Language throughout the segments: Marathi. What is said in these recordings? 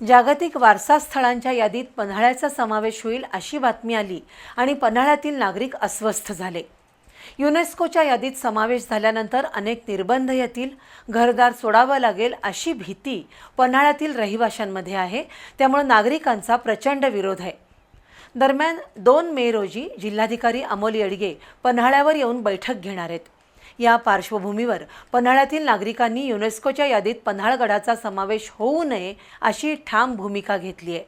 जागतिक वारसा स्थळांच्या यादीत पन्हाळ्याचा समावेश होईल अशी बातमी आली आणि पन्हाळ्यातील नागरिक अस्वस्थ झाले. युनेस्कोच्या यादीत समावेश झाल्यानंतर अनेक निर्बंध येतील घरदार सोडावं लागेल अशी भीती पन्हाळ्यातील रहिवाशांमध्ये आहे त्यामुळे नागरिकांचा प्रचंड विरोध आहे. दरम्यान दोन मे रोजी जिल्हाधिकारी अमोल येडगे पन्हाळ्यावर येऊन बैठक घेणार आहेत. या पार्श्वभूमीवर पन्हाळ्यातील नागरिकांनी युनेस्कोच्या यादीत पन्हाळगडाचा समावेश होऊ नये अशी ठाम भूमिका घेतली आहे.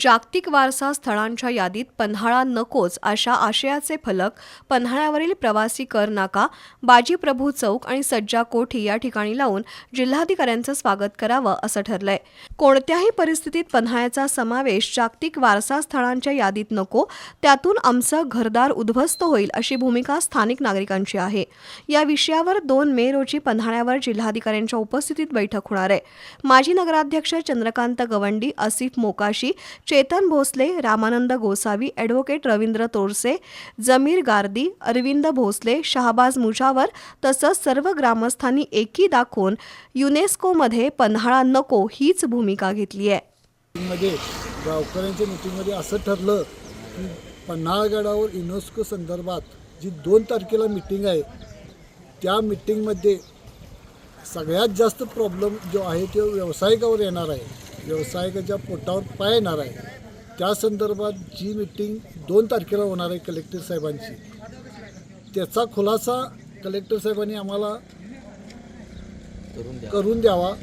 जागतिक वारसा स्थळांच्या यादीत पन्हाळा नकोच अशा आशयाचे फलक पन्हाळ्यावरील प्रवासी कर नाका बाजीप्रभू चौक आणि सज्जा कोठी या ठिकाणी लावून जिल्हाधिकाऱ्यांचं स्वागत करावं असं ठरलंय. कोणत्याही परिस्थितीत पन्हाळ्याचा समावेश जागतिक वारसा स्थळांच्या यादीत नको त्यातून आमचं घरदार उद्ध्वस्त होईल अशी भूमिका स्थानिक नागरिकांची आहे. या विषयावर दोन मे रोजी पन्हाळ्यावर जिल्हाधिकाऱ्यांच्या उपस्थितीत बैठक होणार आहे. माजी नगराध्यक्ष चंद्रकांत गवंडी आसिफ मोकाशी चेतन भोसले रामानंद गोसावी ॲडव्होकेट रवींद्र तोरसे जमीर गार्दी अरविंद भोसले शहाबाज मुजावर तसंच सर्व ग्रामस्थांनी एकी दाखवून युनेस्कोमध्ये पन्हाळा नको हीच भूमिका घेतली आहे. गावकऱ्यांच्या मिटिंगमध्ये असं ठरलं की पन्हाळगडावर युनेस्को संदर्भात जी दोन तारखेला मिटिंग आहे त्या मिटिंगमध्ये सगळ्यात जास्त प्रॉब्लेम जो आहे तो व्यावसायिकावर येणार आहे. व्यावसायिकाच्या पोटावर पाय येणार आहे. त्या संदर्भात जी मिटिंग दोन तारखेला होणार आहे कलेक्टर साहेबांची. त्याचा खुलासा कलेक्टर साहेबांनी आम्हाला करून द्यावा.